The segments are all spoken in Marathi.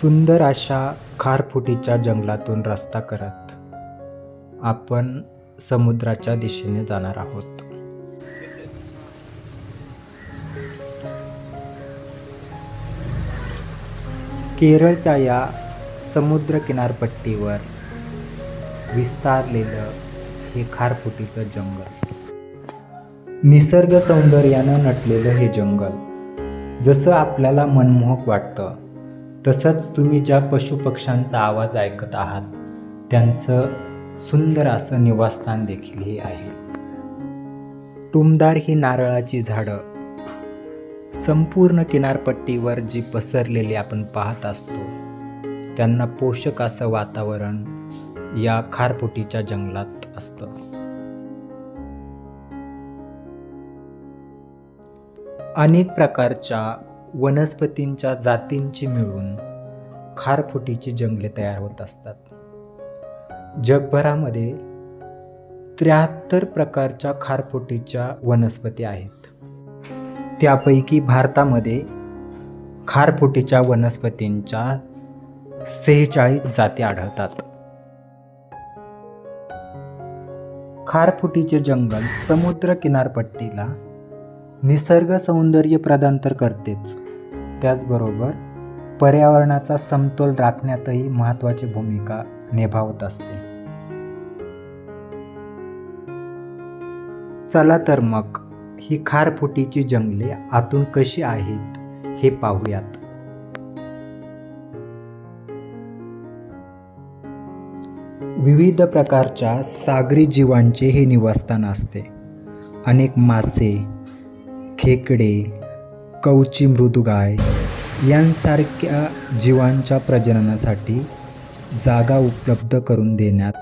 सुंदर अशा खारफुटीच्या जंगलातून रस्ता करत आपण समुद्राच्या दिशेने जाणार आहोत. केरळच्या या समुद्र किनारपट्टीवर विस्तारलेलं हे खारफुटीचं जंगल. निसर्ग सौंदर्यानं नटलेलं हे जंगल जसं आपल्याला मनमोहक वाटतं तसंच तुम्ही ज्या पशुपक्ष्यांचा आवाज ऐकत आहात त्यांचं सुंदर असं निवासस्थान देखील हे आहे. टुमदार ही नारळाची झाडं. संपूर्ण किनारपट्टीवर जी पसरलेली आपण पाहत असतो त्यांना पोषक असं वातावरण या खारफुटीच्या जंगलात असतं. अनेक प्रकारच्या वनस्पतींच्या जातींची मिळून खारफुटीची जंगले तयार होत असतात. जगभरामध्ये त्र्याहत्तर प्रकारच्या खारफुटीच्या वनस्पती आहेत. त्यापैकी भारतामध्ये खारफुटीच्या वनस्पतींच्या सेहेचाळीस जाती आढळतात. खारफुटीचे जंगल समुद्र किनारपट्टीला निसर्ग सौंदर्य प्रदान तर करतेच त्याचबरोबर पर्यावरणाचा समतोल राखण्यातही महत्त्वाची भूमिका निभावत असते. चला तर मग ही खारफुटीची जंगले आतून कशी आहेत हे पाहूयात. विविध प्रकारच्या सागरी जीवांचे हे निवासस्थान असते. अनेक मासे खेकडे कवची मृदुगाय यांसारख्या जीवांच्या प्रजननासाठी जागा उपलब्ध करून देण्यात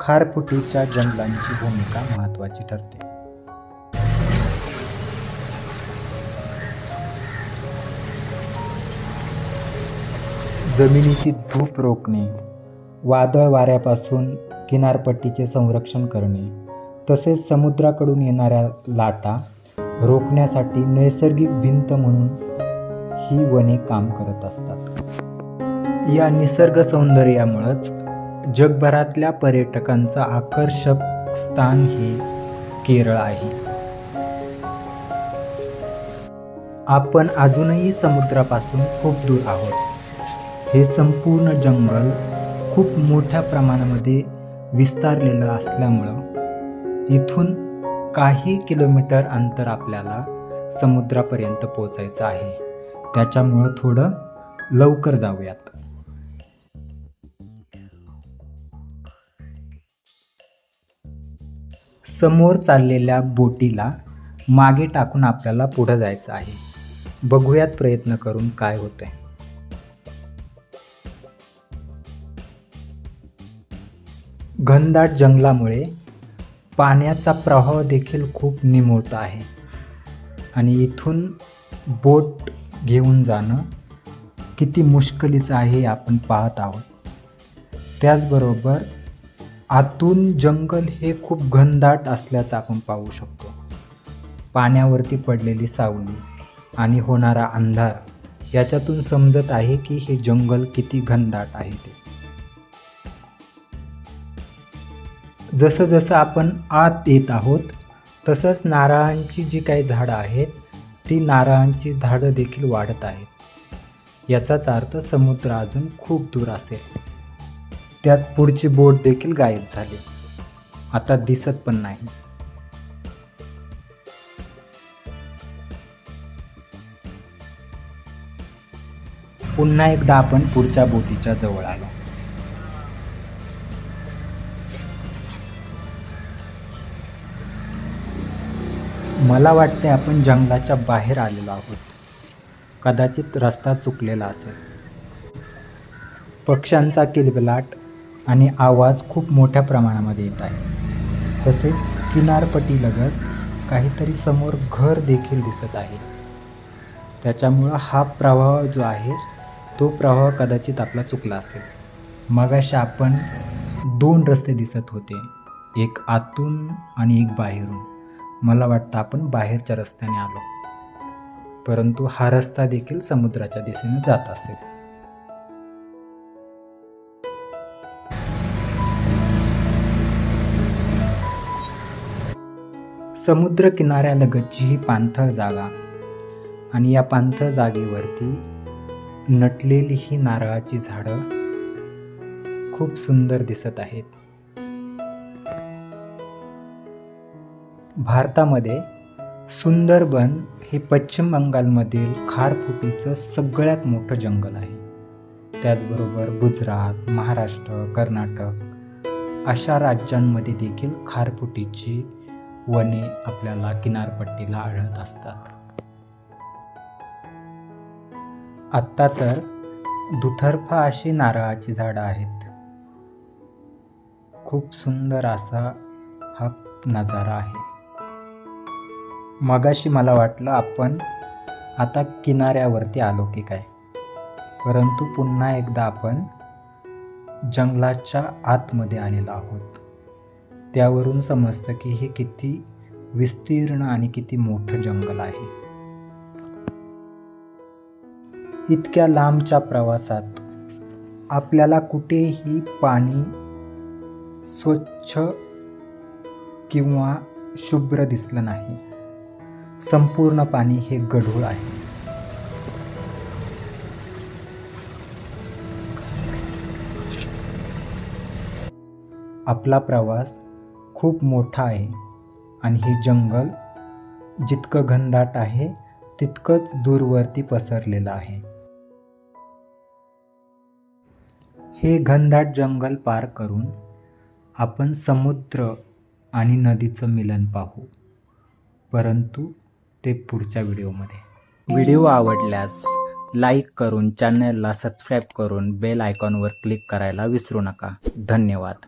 खारफुटीच्या जंगलांची भूमिका महत्त्वाची ठरते. जमिनीची धूप रोखणे वादळ वाऱ्यापासून किनारपट्टीचे संरक्षण करणे तसेच समुद्राकडून येणाऱ्या लाटा रोखण्यासाठी नैसर्गिक भिंत म्हणून ही वने काम करत असतात. या निसर्ग सौंदर्यामुळंच जगभरातल्या पर्यटकांचं आकर्षक स्थान हे केरळ आहे. आपण अजूनही समुद्रापासून खूप दूर आहोत. हे संपूर्ण जंगल खूप मोठ्या प्रमाणामध्ये विस्तारलेलं असल्यामुळं इथून काही किलोमीटर अंतर आपल्याला समुद्रापर्यंत पोचायचं आहे. त्याच्यामुळं थोडं लवकर जाऊयात. समोर चाललेल्या बोटीला मागे टाकून आपल्याला पुढं जायचं आहे. बघूयात प्रयत्न करून काय होतंय. घनदाट जंगलामुळे पाण्याचा प्रवाह देखील खूप निमुळता आहे. आणि इथून बोट घेऊन जाणं किती मुश्किलीचं आहे हे आपण पाहत आहोत. त्याचबरोबर आतून जंगल हे खूप घनदाट असल्याचं आपण पाहू शकतो. पाण्यावरती पडलेली सावली आणि होणारा अंधार याच्यातून समजत आहे की हे जंगल किती घनदाट आहे ते. जसं जसं आपण आत येत आहोत तसंच नारळांची जी काही झाडं आहेत ती नारळांची झाडं देखील वाढत आहेत. याचाच अर्थ समुद्र अजून खूप दूर असेल. त्यात पुढची बोट देखील गायब झाली. आता दिसत पण नाही. पुन्हा एकदा आपण पुढच्या बोटीच्या जवळ आलो. मला वाटते आपण जंगलाच्या बाहेर आलेलो आहोत. कदाचित रस्ता चुकलेला असेल. पक्ष्यांचा किलबिलाट आणि आवाज खूप मोठ्या प्रमाणामध्ये येत आहे. तसेच किनारपट्टीलगत काहीतरी समोर घर देखील दिसत आहे. त्याच्यामुळं हा प्रवाह जो आहे तो प्रवाह कदाचित आपला चुकला असेल. मगाशी आपण दोन रस्ते दिसत होते एक आतून आणि एक बाहेरून. मला वाटतं आपण बाहेरच्या रस्त्याने आलो. परंतु हा रस्ता देखील समुद्राच्या दिशेने जात असेल. समुद्र किनाऱ्यालगतची ही पाणथळ जागा आणि या पाणथळ जागेवरती नटलेली ही नारळाची झाडं खूप सुंदर दिसत आहेत. भारतामध्ये सुंदरबन हे पश्चिम बंगालमधील खारफुटीचं सगळ्यात मोठं जंगल आहे. त्याचबरोबर गुजरात महाराष्ट्र कर्नाटक अशा राज्यांमध्ये देखील खारफुटीची वने आपल्याला किनारपट्टीला आढळत असतात. आत्ता तर दुथर्फा अशी नारळाची झाडं आहेत. खूप सुंदर असा हा नजारा आहे. मगाशी मला वाटलं आपण आता किनाऱ्यावरती आलो की काय? परंतु पुन्हा एकदा आपण जंगलाच्या आतमध्ये आलेलो आहोत. त्यावरून समजतं की हे किती विस्तीर्ण आणि किती मोठं जंगल आहे. इतक्या लांबच्या प्रवासात आपल्याला कुठेही पाणी स्वच्छ किंवा शुभ्र दिसलं नाही. संपूर्ण पाणी हे गढूळ आहे. आपला प्रवास खूप मोठा आहे आणि हे जंगल जितकं घनदाट आहे तितकंच दूरवरती पसरलेलं आहे. हे घनदाट जंगल पार करून आपण समुद्र आणि नदीचं मिलन पाहू. परंतु ते पुढच्या व्हिडिओमध्ये. व्हिडिओ आवडल्यास लाईक करून चॅनलला सबस्क्राईब करून बेल आयकॉनवर क्लिक करायला विसरू नका. धन्यवाद.